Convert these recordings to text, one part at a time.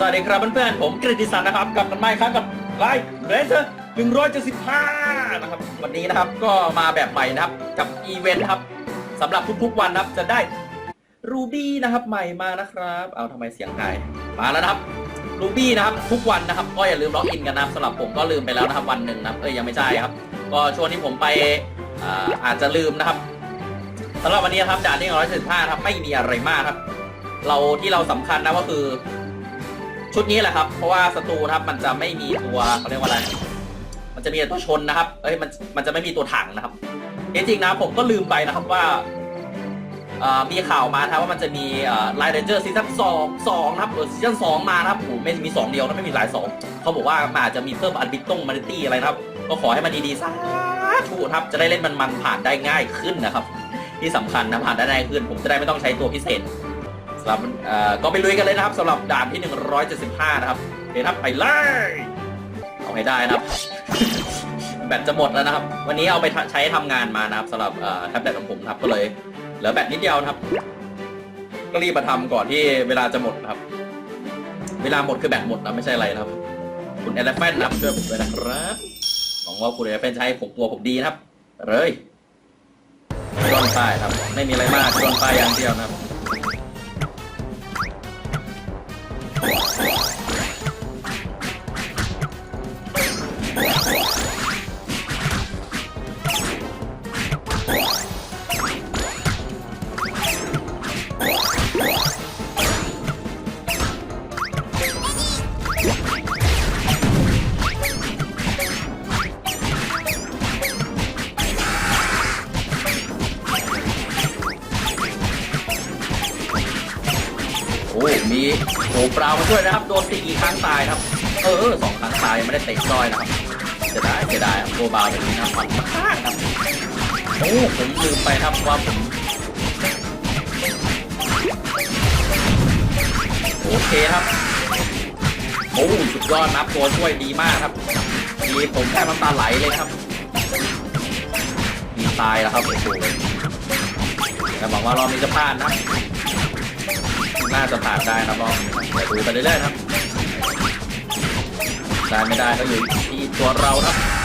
สวัสดีครับเพื่อนๆ ผมกฤติศักดิ์นะครับกลับกันใหม่ครับกับไลฟ์เรเซอร์175นะครับวันนี้นะครับก็มาแบบใหม่นะครับกับอีเวนต์ครับสำหรับทุกๆวันนะครับจะได้รูบี้นะครับใหม่มานะครับ เอาทำไมเสียงหายมาแล้วนะครับรูบี้นะครับทุกวันนะครับก็อย่าลืมล็อกอินกันนะครับสำหรับผมก็ลืมไปแล้วนะครับวันหนึ่งนะครับเอ้ยยังไม่ใช่ครับ ก็ช่วงที่ผมไปอาอาจจะลืมนะครับสำหรับวันนี้ครับด่านที่175ครับไม่มีอะไรมากครับ เราที่เราสำคัญนะก็คือ ชุดนี้แหละครับ เพราะว่าศัตรูนะครับมันจะไม่มีตัวเขาเรียกว่าอะไร มันจะมีแต่ตัวชนนะครับ เอ้ยมันมันจะไม่มีตัวถังนะครับจริงๆนะผมก็ลืมไปนะครับว่ามีข่าวมาครับว่ามันจะมีไลน์เรนเจอร์ซีซั่นสองสองนะครับเออซีซั่นสองมานะครับโอ้โหไม่มีสองเดียวนะไม่มีหลายสองเขาบอกว่ามันอาจจะมีเพิ่มอันบิตตงมาริตี้อะไรนะครับ ก็ขอให้มันดีๆซะถูกครับจะได้เล่นมันมันๆผ่านได้ง่ายขึ้นนะครับ ที่สำคัญนะผ่านได้ง่ายขึ้น ผมจะได้ไม่ต้องใช้ตัวพิเศษ สำหรับเอ่อก็ไปลุยกันเลยนะครับสำหรับด่านที่ 175 นะครับเดี๋ยวครับไปเลยเอาให้ได้นะครับ แบตจะหมดแล้วนะครับ วันนี้เอาไปใช้ทำงานมานะครับสำหรับเอ่อแท็บเล็ตของผมนะครับก็เลยเหลือแบตนิดเดียวนะครับ ก็รีบมาทำก่อนที่เวลาจะหมดนะครับ เวลาหมดคือแบตหมดนะไม่ใช่อะไรนะครับ คุณเอลเฟนนะครับช่วยผมด้วยนะครับหวังว่าคุณเอลเฟนจะให้ผมตัวผมดีนะครับเลยโดนป้ครับ ไม่มีอะไรมากโดนป้อย่างเดียวนะครับ อ้มีโอ้เปล่ามาช่วยนะครับ โดนตีกี่ครั้งตายครับ เออสองครั้งตายไม่ได้เตะซอยนะครับจะได้จะได้ครับโบบาแบบนี้นะมันมากครับโอ้ผมลืมไปครับว่าผมโอเคครับโอ้สุดยอดนะตัวช่วยดีมากครับมีผมแค่น้ำตาไหลเลยครับมีตายแล้วครับโอ้โหแต่หวังว่ารอบนี้จะพลาดนะ น่าจะผ่านได้ครับลองดูไปเรื่อยๆครับได้ไม่ได้ก็อยู่ที่ตัวเราครับ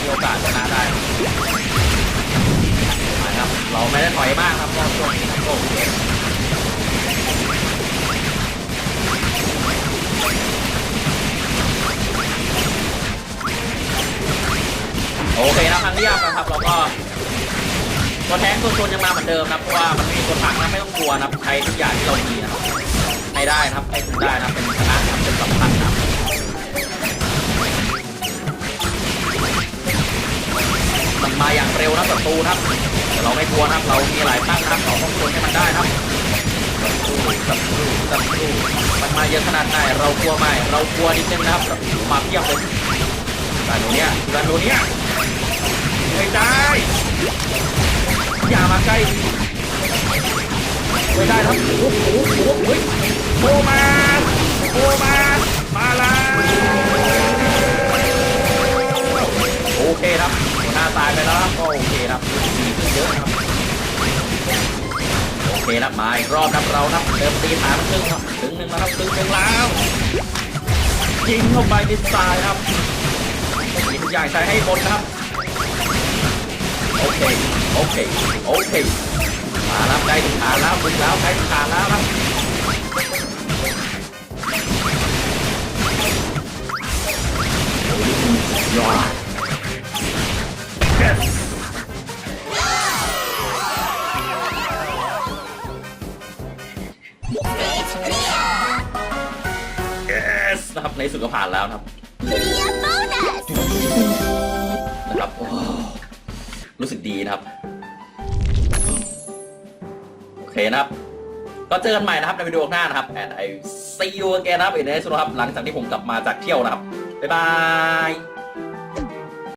มีโอกาสชนะได้นะครับเราไม่ได้ถอยมากครับก็ช่วงนี้ครับโอ้โหโอเคนะครั้งที่ย่ำนะครับเราก็ตัวแทงตัวชนยังมาเหมือนเดิมนะเพราะว่ามันมีตัวถังนะไม่ต้องกลัวนะครับใช้ทุกอย่างที่เรามีนะครับให้ได้นะครับให้ได้นะเป็นชนะนะครับเป็นสำคัญนะ อย่างเร็วนะศัตรูครับแต่เราไม่กลัวนะเรามีหลายตั้งนะครับเราต้องชนให้มันได้นะครับศัตรูศัตรูศัตรูมันมาเยอะขนาดไหนเรากลัวไหมเรากลัวนิดนึงนะครับมาเพียบเลยแต่โนเนี้ยแต่โนเนี้ยไม่ได้อย่ามาใกล้ไม่ได้ครับโอ้โหโอ้โหเฮ้ยโมมาโมมามาแล้ว ตายไปแล้วครับก็โอเคครับดีขึ้นเยอะครับโอเคครับมาอีกรอบครับเราครับเติมตีฐานครึ่งครับถึงหนึ่งแล้วครับถึงหนึ่งแล้วยิงเข้าไปในทรายครับมีทุกอย่างใช้ให้หมดนครับโอเคโอเคโอเคมาแล้วใกล้ถึงฐานแล้วถึงแล้วใกล้ถึงฐานแล้วครับ yes นะครับในสุดก็ผ่านแล้วนะครับนะครับโอ้รู้สึกดีนะครับ โอเคนะครับ ก็เจอกันใหม่นะครับในวิดีโอหน้านะครับ and I see you again นะครับ in the next one ครับ หลังจากที่ผมกลับมาจากเที่ยวนะครับ บ๊ายบาย